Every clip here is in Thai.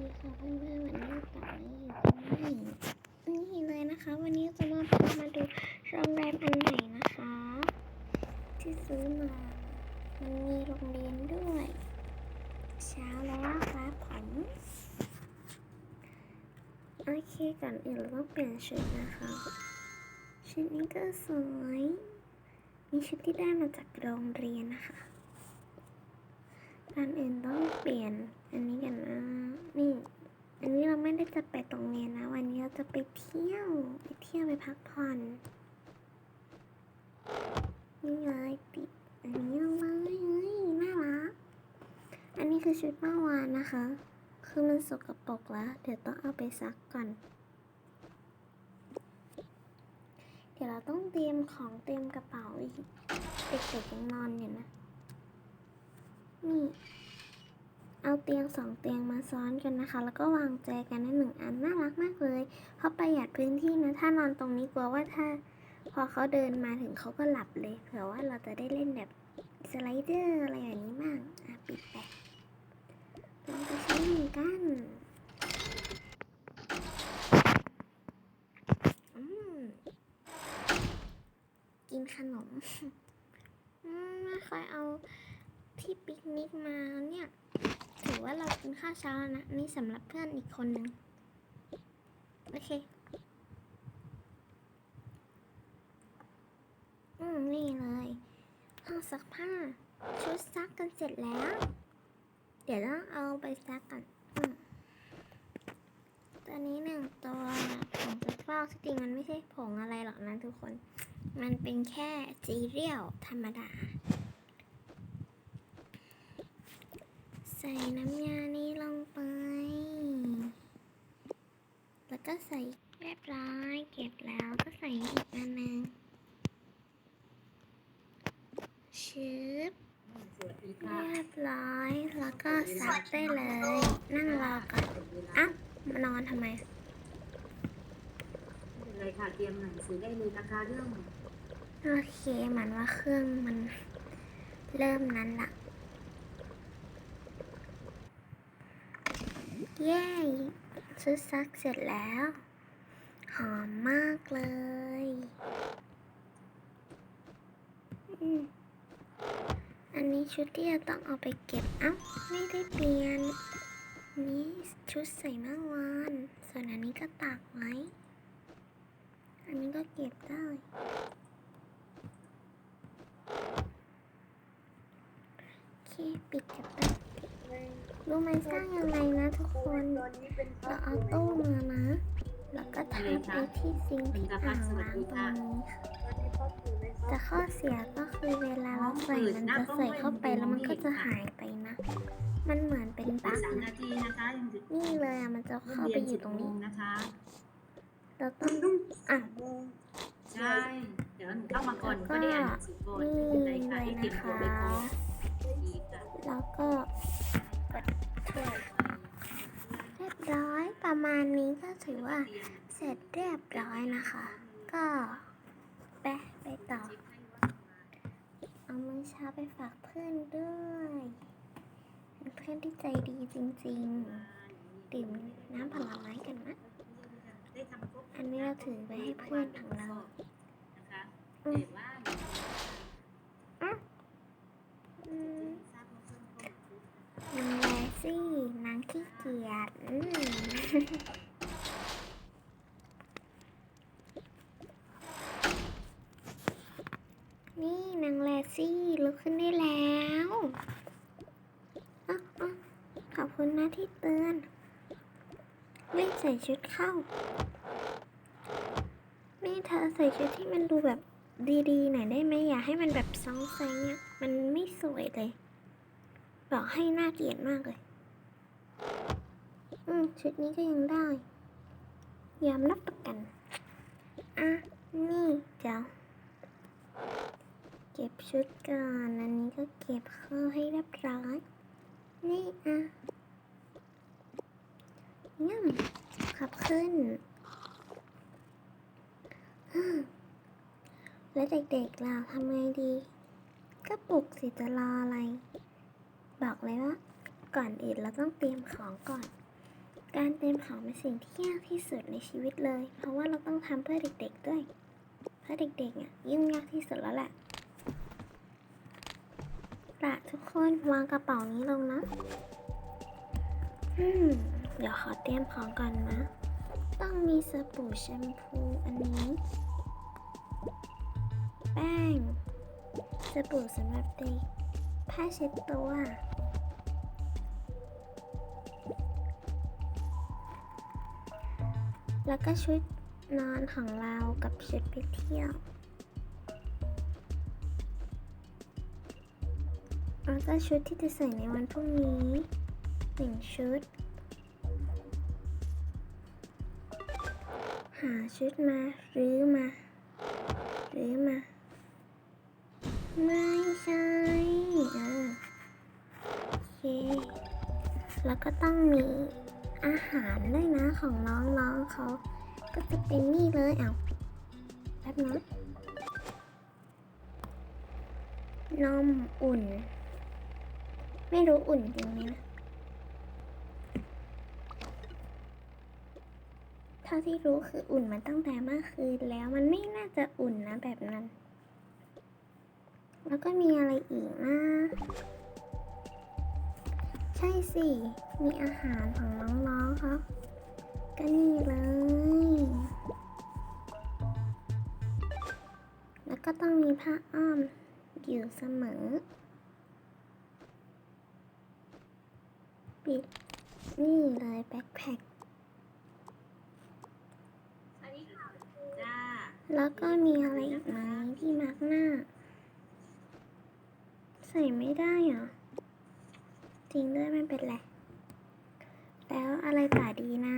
ดีค่ะเพื่อนๆวันนี้กลับมาอยู่ที่นี่นี่เลยนะคะ วันนี้จะมาพามาดูโรงแรมอันใหม่นะคะ ที่ซื้อมามันมีโรงเรียนด้วย เช้าแล้วครับผมโอเคก่อนอื่นเราต้องเปลี่ยนชุดนะคะชุดนี้ก็สวยมีชุดที่ได้มาจากโรงเรียนนะคะ อนอื่นต้องเปลี่ยน อันนี้กันนะ นี่ อันนี้เราไม่ได้จะไปตรงเรียนนะ วันนี้เราจะไปเที่ยว ไปเที่ยวไปพักผ่อน นี่เลยติด อันนี้เลยเฮ้ยน่ารัก อันนี้คือชุดเมื่อวานนะคะ คือมันสกปรกแล้ว เดี๋ยวต้องเอาไปซักก่อน เดี๋ยวเราต้องเตรียมของเตรียมกระเป๋าอีก เด็กๆยังนอนอยู่นะ นี่ เอาเตียงสองเตียงมาซ้อนกันนะคะ แล้วก็วางแจกันในหนึ่งอันน่ารักมากเลยเพราะประหยัดพื้นที่นะถ้านอนตรงนี้กลัวว่าถ้า พอเขาเดินมาถึงเขาก็หลับเลยเผื่อว่าเราจะได้เล่นแบบสไลเดอร์อะไรอย่างนี้บ้างอะปิดไปลองไปใช้เหมือนกันกินขนมอืมไม่ค่อยเอา ที่ปิกนิกมาเนี่ย ถือว่าเรากินข้าวเช้าแล้วนะนี่สำหรับเพื่อนอีกคนหนึ่งโอเค อืม นี่เลยห้องซักผ้า ชุดซักกันเสร็จแล้ว เดี๋ยวต้องเอาไปซักกันอืมตัวนี้หนึ่งตัวผงซักฟอกที่จริงมันไม่ใช่ผงอะไรหรอกนะทุกคน มันเป็นแค่จีเรียลธรรมดา ใส่น้ำยานี้ลงไป แล้วก็ใส่เรียบร้อย เก็บแล้วก็ใส่อีกอันหนึงชืบสวัสดีค่ะเรียบร้อย แล้วก็ซักได้เลย นั่งรอก่อนอ้าวมานอนทำไมไม่เป็นไรค่ะ เตรียมหนังสือได้เลยนะคะเรื่อง โอเคเหมือนว่าเครื่องมันเริ่มนั้นละ เย้ ซื้อซักเสร็จแล้ว หอมมากเลยอันนี้ชุดที่จะต้องเอาไปเก็บเอ้าไม่ได้เปลี่ยน นี่ชุดใส่เมื่อวานส่วนอันนี้ก็ตากไว้ อันนี้ก็เก็บได้โอเคปิดกันไป รู้ไหมสร้างยังไงนะทุกคนเราเอาตู้มานะ แล้วก็ทาไปที่ซิงค์ที่อ่างล้างตรงนี้ค่ะแต่ข้อเสียก็คือเวลาเราใส่มันจะใส่เข้าไปแล้วมันก็จะหายไปนะ มันเหมือนเป็นบั๊กสามนะนาทีนะคะยังจะนี่เลยอะมันจะเข้าไปอยู่ตรงนี้นะคะเราต้องอะใช่เดี๋ยวหนูเข้ามาก่อนก็ได้อ่านหนังสือก่อนนี่ไม่เลเป็นไรยค่ะให้เตรียมนะตัวคะไว้ก่อนดีค่ะแล้วก็กดถูก เรียบร้อยประมาณนี้ก็ถือว่าเสร็จเรียบร้อยนะคะ ก็ไปไปต่อ เอามื้อเช้าไปฝากเพื่อนด้วยเป็นเพื่อนที่ใจดีจริงๆ ดื่มน้ำผลไม้กันนะ อันนี้เราถือไว้ให้เพื่อนของเรา นะคะ อืม แต่ว่า อืม ทราบว่าเพิ่มเข้ามาปุ๊บ นางแลซี่นางขี้เกียจอืม นางแลซี่ลุกขึ้นได้แล้วออขอบคุณนะที่เตือนไม่ใส่ชุดเข้านี่เธอใส่ชุดที่มันดูแบบดีๆหน่อยได้ไหมอย่าให้มันแบบซองแซงเนี่ยมันไม่สวยเลย บอกให้หน่าเกลียดมากเลย อืมชุดนี้ก็ยังได้ ยอมรับประกัน อะ นี่เดี๋ยว เก็บชุดก่อนอันนี้ก็เก็บเข้าให้เรียบร้อย นี่อะย่ำขับขึ้นฮึแล้วเด็กๆล่ะทำไงดี ก็ปลุกสิจะรออะไร บอกเลยว่า ก่อนอื่นเราต้องเตรียมของก่อน การเตรียมของเป็นสิ่งที่ยากที่สุดในชีวิตเลย เพราะว่าเราต้องทำเพื่อเด็กๆด้วย เพื่อเด็กๆอะยุ่งยากที่สุดแล้วแหละ ละทุกคนวางกระเป๋านี้ลงนะ อืม เดี๋ยวขอเตรียมของก่อนนะ ต้องมีสบู่แชมพูอันนี้ แป้ง สบู่สำหรับเด็กผ้าเช็ดตัว แล้วก็ชุดนอนของเรากับชุดไปเที่ยว แล้วก็ชุดที่จะใส่ในวันพรุ่งนี้หนึ่งชุด หาชุดมารื้อมารื้อมา ไม่ใช่เออโอเค แล้วก็ต้องมีอาหารด้วยนะของน้องๆเขา ก็จะเป็นนี่เลยเอาแป๊บนะนมอุ่น ไม่รู้อุ่นจริงไหมนะเท่าที่รู้คืออุ่นมาตั้งแต่เมื่อคืนแล้วมันไม่น่าจะอุ่นนะแบบนั้น แล้วก็มีอะไรอีกนะ ใช่สิ มีอาหารของน้องๆครับก็นี่เลย แล้วก็ต้องมีผ้าอ้อมอยู่เสมอ ปิด นี่เลยแบ็คแพ็คจ้าแล้วก็มีอะไรอีกไหมที่มาร์กหน้า ใส่ไม่ได้เหรอ จริงด้วยไม่เป็นไร แล้วอะไรต่อดีนะ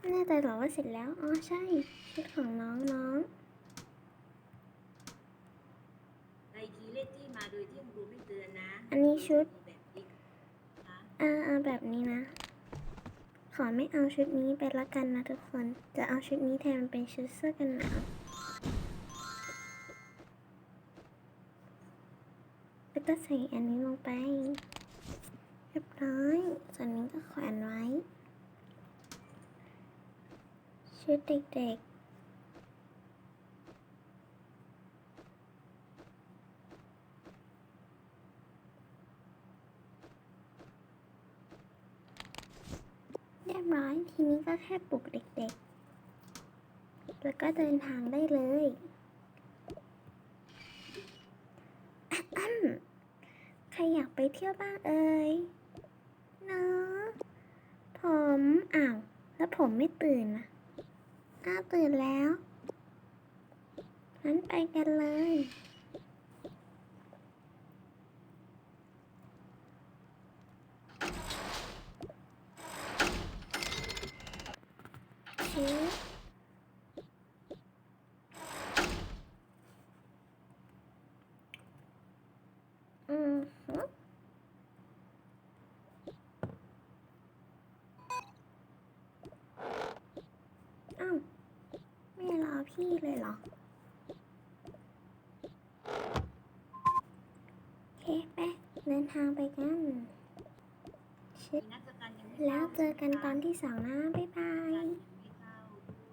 แน่ใจเหรอว่าเสร็จแล้ว อ๋อใช่ชุดของน้องน้อง ไอคีเลขที่มาโดยที่คุณครูไม่เตือนนะ อันนี้ ชุดแบบนี้นะเออเอาแบบนี้นะ ขอไม่เอาชุดนี้ไปละกันนะทุกคน จะเอาชุดนี้แทนเป็นชุดเสื้อกันหนาวแล้วก็ใส่อันนี้ลงไป เรียบร้อย ส่วนนี้ก็แขวนไว้ ชุดเด็กๆ บร้อย ทีนี้ก็แค่ปลุกเด็กๆ แล้วก็เดินทางได้เลยใครอยากไปเที่ยวบ้างเอ่ยเนาะผมอ้าว แล้วผมไม่ตื่นนะอ้าวตื่นแล้วงั้นไปกันเลย ชิบอืมอ้าวไม่รอพี่เลยเหรอ โอเคไปเดินทางไปกันชิมีดแล้วเจอกันตอนที่สองนะ บ๊ายบาย